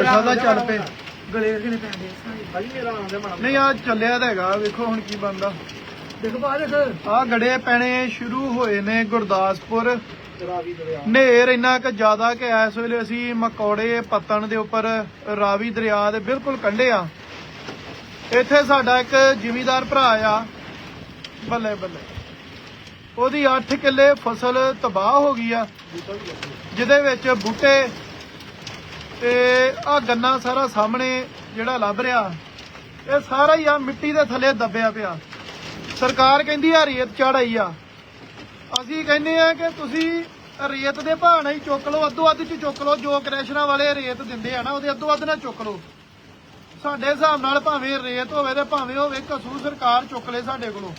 ਪੁੱਛਾ ਦਾ ਚੱਲ ਪਏ। ਗਲੇ ਕਿਨੇ ਪੈਂਦੇ ਭਾਜੀ ਮੇਰਾ ਆਉਂਦਾ ਮਾੜਾ ਨਹੀਂ ਆ ਚੱਲਿਆ ਤਾਂ ਹੈਗਾ ਵੇਖੋ ਹੁਣ ਕੀ ਬਣਦਾ। ਦੇਖੋ ਬਾਹਰ ਦੇਖ। ਆ ਗੜੇ ਪੈਣੇ ਸ਼ੁਰੂ ਹੋਏ ਨੇ ਗੁਰਦਾਸਪੁਰ। ਰਾਵੀ ਦਰਿਆ। ਨੇਰ ਇੰਨਾ ਕੁ ਜ਼ਿਆਦਾ ਕਿ ਇਸ ਵੇਲੇ ਅਸੀਂ ਮਕੌੜੇ ਪੱਤਣ ਦੇ ਉੱਪਰ ਰਾਵੀ ਦਰਿਆ ਦੇ ਬਿਲਕੁਲ ਕੰਢੇ ਆ। ਇੱਥੇ ਸਾਡਾ ਇੱਕ ਜ਼ਿਮੀਦਾਰ ਭਰਾ ਆ। ਬੱਲੇ ਬੱਲੇ। ਉਹਦੀ 8 ਕਿੱਲੇ ਫਸਲ ਤਬਾਹ ਹੋ ਗਈ ਆ। ਜਿਹਦੇ ਵਿੱਚ ਬੂਟੇ ਤੇ ਆ ਗੰਨਾ ਸਾਰਾ ਸਾਹਮਣੇ ਜਿਹੜਾ ਲੱਭ ਰਿਹਾ, ਇਹ ਸਾਰਾ ਹੀ ਆ ਮਿੱਟੀ ਦੇ ਥੱਲੇ ਦੱਬਿਆ ਪਿਆ। ਸਰਕਾਰ ਕਹਿੰਦੀ ਆ, ਰੇਤ ਚੜਾਈ ਆ। ਅਸੀਂ ਕਹਿੰਦੇ ਆ ਕਿ ਤੁਸੀਂ ਰੇਤ ਦੇ ਭਾਅ ਨਾਲ ਹੀ ਚੁੱਕ ਲਓ, ਅੱਧੋ ਅੱਧ ਚ ਚੁੱਕ ਲਓ, ਜੋ ਕ੍ਰੈਸ਼ਰਾਂ ਵਾਲੇ ਰੇਤ ਦਿੰਦੇ ਆ ਨਾ, ਉਹਦੇ ਅੱਧੋ ਅੱਧ ਨਾਲ ਚੁੱਕ ਲਓ। ਸਾਡੇ ਹਿਸਾਬ ਨਾਲ ਭਾਵੇਂ ਰੇਤ ਹੋਵੇ ਤੇ ਭਾਵੇਂ ਹੋਵੇ ਕਸੂ ਸਰਕਾਰ ਚੁੱਕ ਲੇ ਸਾਡੇ ਕੋਲੋਂ।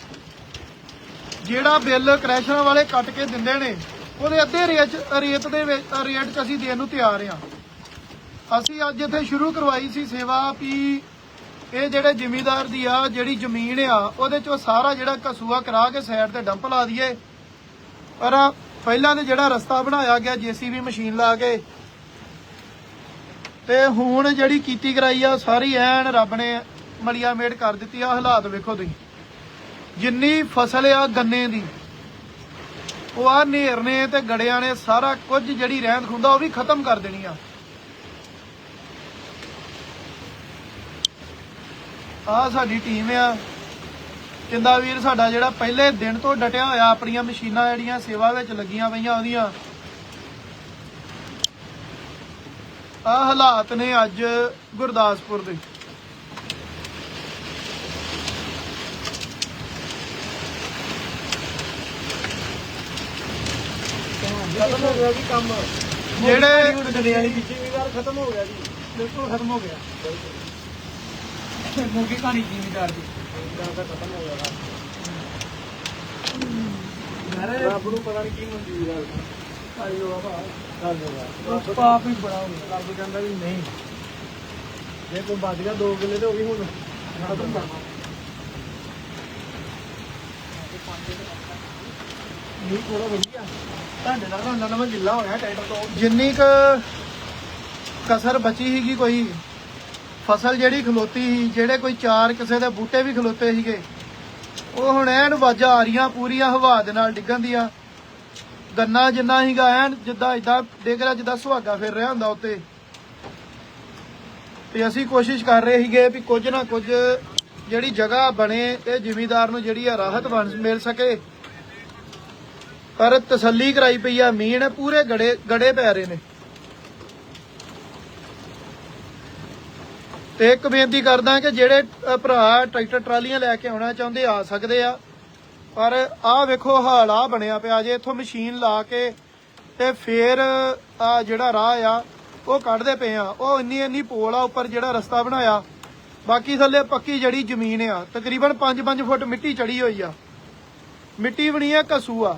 ਜਿਹੜਾ ਬਿੱਲ ਕ੍ਰੈਸ਼ਰਾਂ ਵਾਲੇ ਕੱਟ ਕੇ ਦਿੰਦੇ ਨੇ, ਉਹਦੇ ਅੱਧੇ ਰੇਟ 'ਚ- ਰੇਤ ਦੇ ਰੇਟ 'ਚ ਅਸੀਂ ਦੇਣ ਨੂੰ ਤਿਆਰ ਆ। ਅਸੀਂ ਅੱਜ ਇੱਥੇ ਸ਼ੁਰੂ ਕਰਵਾਈ ਸੀ ਸੇਵਾ ਵੀ ਇਹ ਜਿਹੜੇ ਜ਼ਿਮੀਦਾਰ ਦੀ ਆ, ਜਿਹੜੀ ਜ਼ਮੀਨ ਆ, ਉਹਦੇ ਚੋਂ ਸਾਰਾ ਜਿਹੜਾ ਕਸੂਆ ਕਰਾ ਕੇ ਸਾਈਡ ਤੇ ਡੰਪ ਲਾ ਦਈਏ। ਪਰ ਪਹਿਲਾਂ ਤੇ ਜਿਹੜਾ ਰਸਤਾ ਬਣਾਇਆ ਗਿਆ, ਜੀਸੀਬੀ ਮਸ਼ੀਨ ਲਾ ਕੇ। ਤੇ ਹੁਣ ਜਿਹੜੀ ਕੀਤੀ ਕਰਾਈ ਆ ਉਹ ਸਾਰੀ ਐਨ ਰੱਬ ਨੇ ਮਲੀਆ ਮੇਟ ਕਰ ਦਿੱਤੀ ਆ, ਹਾਲਾਤ ਵੇਖੋ ਤੁਸੀਂ। ਜਿੰਨੀ ਫਸਲ ਆ ਗੰਨੇ ਦੀ, ਉਹ ਆ ਨੇਰ ਨੇ ਤੇ ਗੜਿਆਂ ਨੇ ਸਾਰਾ ਕੁਝ ਜਿਹੜੀ ਰਹਿੰਦ ਖੁੰਦਾ, ਉਹ ਵੀ ਖਤਮ ਕਰ ਦੇਣੀ ਆ। ਆ ਸਾਡੀ ਟੀਮ ਆ। ਕਿੰਦਾ ਵੀਰ ਸਾਡਾ ਜਿਹੜਾ ਪਹਿਲੇ ਦਿਨ ਤੋਂ ਡਟਿਆ ਹੋਇਆ ਆਪਣੀਆਂ ਮਸ਼ੀਨਾਂ ਜਿਹੜੀਆਂ ਸੇਵਾ ਵਿੱਚ ਲੱਗੀਆਂ ਪਈਆਂ ਉਹਦੀਆਂ। ਆ ਹਾਲਾਤ ਨੇ ਅੱਜ ਗੁਰਦਾਸਪੁਰ ਦੇ। ਖਤਮ ਹੋ ਗਿਆ ਜੀ। ਕੰਮ ਜਿਹੜੇ ਵਾਲੀ ਖਤਮ ਹੋ ਗਿਆ ਜੀ। ਬਿਲਕੁਲ ਖਤਮ ਹੋ ਗਿਆ। ਮੁਰਗੀ ਕਹਾਣੀ ਜ਼ਿਮੀਦਾਰ ਦੀ। ਜ਼ਿਆਦਾ ਖਤਮ ਹੋ ਗਿਆ ਯਾਰ ਰੱਬ ਨੂੰ ਪਤਾ ਨਹੀਂ ਕੀ ਮਨਜ਼ੂਰ ਆ ਆਇਓ ਬਾਬਾ ਕਰ ਦੇਗਾ ਉਹ ਪਾਪ ਹੀ ਬੜਾ ਹੋ ਗਿਆ। ਰੱਬ ਕਹਿੰਦਾ ਵੀ ਨਹੀਂ। ਜੇ ਕੋਈ ਵੱਜ ਗਿਆ 2 ਕਿੱਲੇ ਤੇ ਉਹ ਵੀ ਹੁਣ ਖਤਮ ਕਰਨਾ। ਨਹੀਂ ਥੋੜਾ ਵਧੀਆ। ਤੁਹਾਡੇ ਨਾਲ ਤਾਂ ਨਵਾਂ ਜਿੱਲਾ ਹੋਇਆ ਟਾਈਟਲ ਤੋਂ। ਜਿੰਨੀ ਕ ਕਸਰ ਬਚੀ ਸੀਗੀ ਕੋਈ ਫਸਲ ਜਿਹੜੀ ਖਲੋਤੀ ਸੀ, ਜਿਹੜੇ ਕੋਈ ਚਾਰ ਕਿਸੇ ਦੇ ਬੂਟੇ ਵੀ ਖਲੋਤੇ ਸੀਗੇ, ਉਹ ਹੁਣ ਐਨ ਵਾਜਾਂ ਆ ਰਹੀਆਂ, ਪੂਰੀਆਂ ਹਵਾ ਦੇ ਨਾਲ ਡਿੱਗਣ ਦੀਆਂ। ਗੰਨਾ ਜਿੰਨਾ ਸੀਗਾ, ਐਨ ਜਿੱਦਾਂ ਇਦਾਂ ਡਿੱਗ ਰਿਹਾ, ਜਿੱਦਾਂ ਸੁਹਾਗਾ ਫਿਰ ਰਿਹਾ ਹੁੰਦਾ ਉੱਤੇ। ਤੇ ਅਸੀਂ ਕੋਸ਼ਿਸ਼ ਕਰ ਰਹੇ ਸੀਗੇ ਵੀ ਕੁਝ ਨਾ ਕੁਝ ਜਿਹੜੀ ਜਗ੍ਹਾ ਬਣੇ ਤੇ ਜ਼ਿਮੀਦਾਰ ਨੂੰ ਜਿਹੜੀ ਆ ਰਾਹਤ ਬਣ ਮਿਲ ਸਕੇ। ਪਰ ਤਸੱਲੀ ਕਰਾਈ ਪਈ ਆ, ਮੀਂਹ ਨੇ ਪੂਰੇ ਗੜੇ ਗੜੇ ਪੈ ਰਹੇ ਨੇ। ਤੇ ਇੱਕ ਬੇਨਤੀ ਕਰਦਾ ਕਿ ਜਿਹੜੇ ਭਰਾ ਟਰੈਕਟਰ ਟਰਾਲੀਆਂ ਲੈ ਕੇ ਆਉਣਾ ਚਾਹੁੰਦੇ ਆ ਸਕਦੇ ਆ। ਪਰ ਆਹ ਵੇਖੋ ਹਾਲ ਆ ਬਣਿਆ ਪਿਆ ਜੇ, ਇੱਥੋਂ ਮਸ਼ੀਨ ਲਾ ਕੇ ਤੇ ਫੇਰ ਆ ਜਿਹੜਾ ਰਾਹ ਆ, ਉਹ ਕੱਢਦੇ ਪਏ ਆ। ਉਹ ਇੰਨੀ ਇੰਨੀ ਪੋਲ ਆ ਉੱਪਰ ਜਿਹੜਾ ਰਸਤਾ ਬਣਾਇਆ। ਬਾਕੀ ਥੱਲੇ ਪੱਕੀ ਜੜੀ ਜ਼ਮੀਨ ਆ, ਤਕਰੀਬਨ 5-5 ਫੁੱਟ ਮਿੱਟੀ ਚੜੀ ਹੋਈ ਆ। ਮਿੱਟੀ ਬਣੀ ਆ, ਕਸੂ ਆ।